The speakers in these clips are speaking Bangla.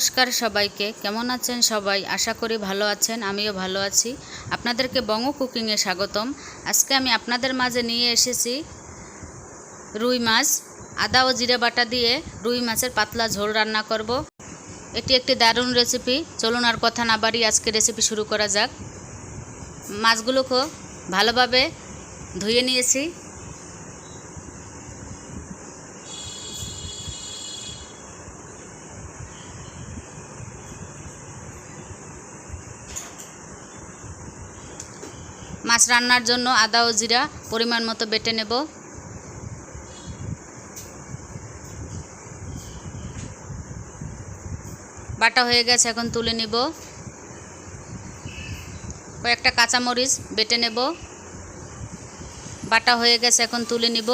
নমস্কার সবাইকে। কেমন আছেন সবাই? আশা করি ভালো আছেন, আমিও ভালো আছি। আপনাদেরকে বঙ্গ কুকিংয়ে স্বাগতম। আজকে আমি আপনাদের মাঝে নিয়ে এসেছি রুই মাছ, আদা ও জিরে বাটা দিয়ে রুই মাছের পাতলা ঝোল রান্না করব। এটি একটি দারুণ রেসিপি চলুন আর কথা না বাড়ি আজকে রেসিপি শুরু করা যাক। মাছগুলোকে ভালোভাবে ধুয়ে নিয়েছি। মাছ রান্নার জন্য আদা ও জিরা পরিমাণ মতো বেটে নেব। বাটা হয়ে গেছে, এখন তুলে নিব। কয়েকটা কাঁচামরিচ বেটে নেব। বাটা হয়ে গেছে, এখন তুলে নিব।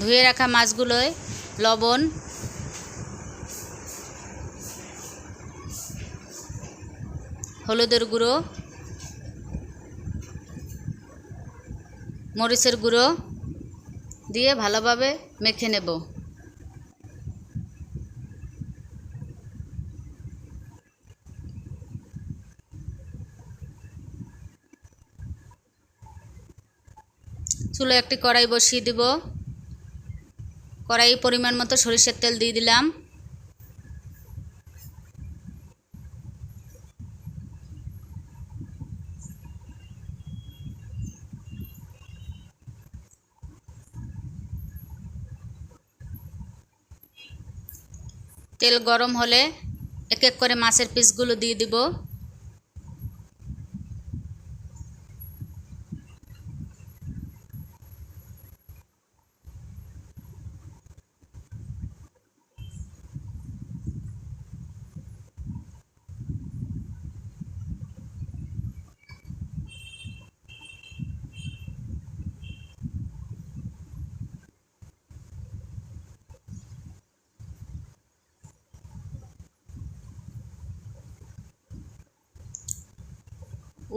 ধুয়ে রাখা মাছগুলোয় লবণ। হলুদের গুঁড়ো। মরিচের গুঁড়ো দিয়ে ভালোভাবে মেখে নেব। চুলো একটি কড়াই বসিয়ে দিব। কড়াই পরিমাণ মতো সরিষার তেল দিয়ে দিলাম। তেল গরম হলে এক এক করে মাছের পিসগুলো দিয়ে দিব।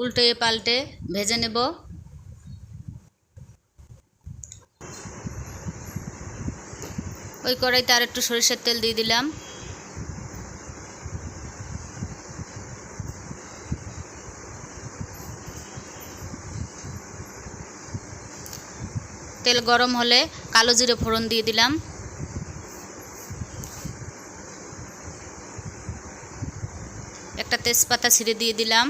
উল্টে পাল্টে ভেজে নেব। ওই কড়াইতে আর একটু সরিষার তেল দিয়ে দিলাম। তেল গরম হলে কালো জিরে ফোড়ন দিয়ে দিলাম। একটা তেজপাতা ছিঁড়ে দিয়ে দিলাম।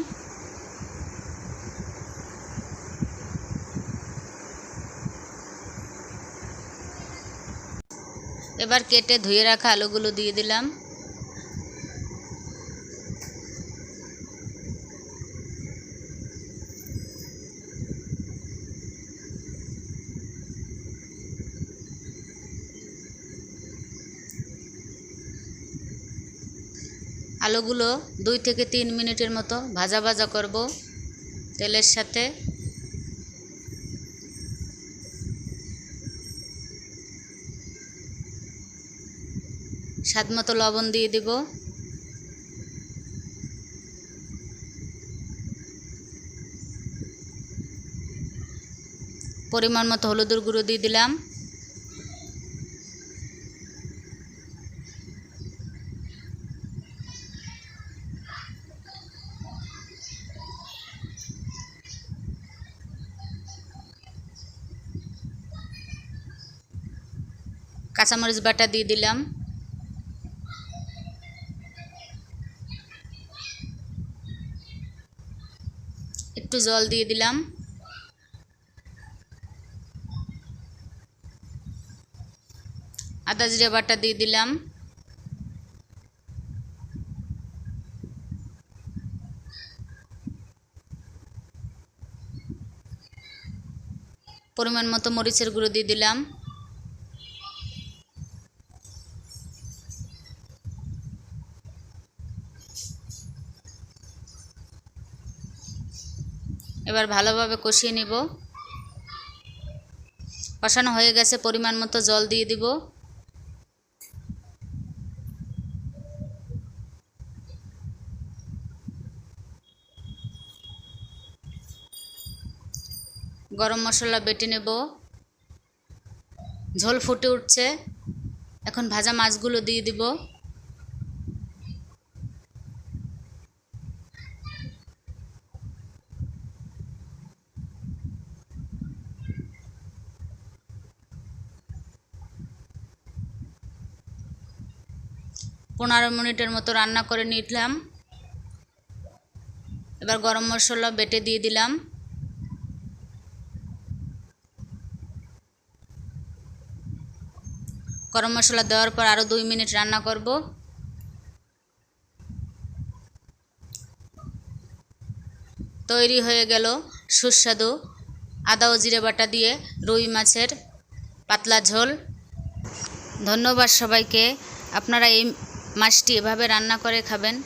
এবার কেটে ধুয়ে রাখা আলুগুলো দিয়ে দিলাম। আলুগুলো দুই থেকে তিন মিনিটের মতো ভাজা ভাজা করব তেলের সাথে। স্বাদ মতো লবণ দিয়ে দেব। পরিমাণ মতো হলুদের গুঁড়ো দিয়ে দিলাম। কাঁচামরিচ বাটা দিয়ে দিলাম। একটু জল দিয়ে দিলাম। আদা জিরে বাটা দিয়ে দিলাম। পরিমাণ মতো মরিচের গুঁড়ো দিয়ে দিলাম। এবার ভালোভাবে কষিয়ে নিব। কষানো হয়ে গেছে, পরিমাণ মতো জল দিয়ে দিব। গরম মশলা বেটে নেব। ঝোল ফুটে উঠছে। এখন ভাজা মাছগুলো দিয়ে দিব। পনেরো মিনিটের মতো রান্না করে নিলাম। এবার গরম মশলা বেটে দিয়ে দিলাম। গরম মশলা দেওয়ার পর আরও দুই মিনিট রান্না করব। তৈরি হয়ে গেল সুস্বাদু আদা ও জিরে বাটা দিয়ে রুই মাছের পাতলা ঝোল। ধন্যবাদ সবাইকে। আপনারা এই মাছটি এভাবে রান্না করে খাবেন।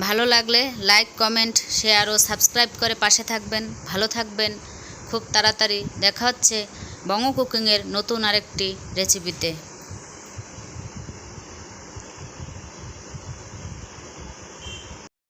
ভালো লাগলে লাইক, কমেন্ট, শেয়ার ও সাবস্ক্রাইব করে পাশে থাকবেন। ভালো থাকবেন। খুব তাড়াতাড়ি দেখা হচ্ছে বঙ্গ কুকিংয়ের নতুন আরেকটি রেসিপিতে।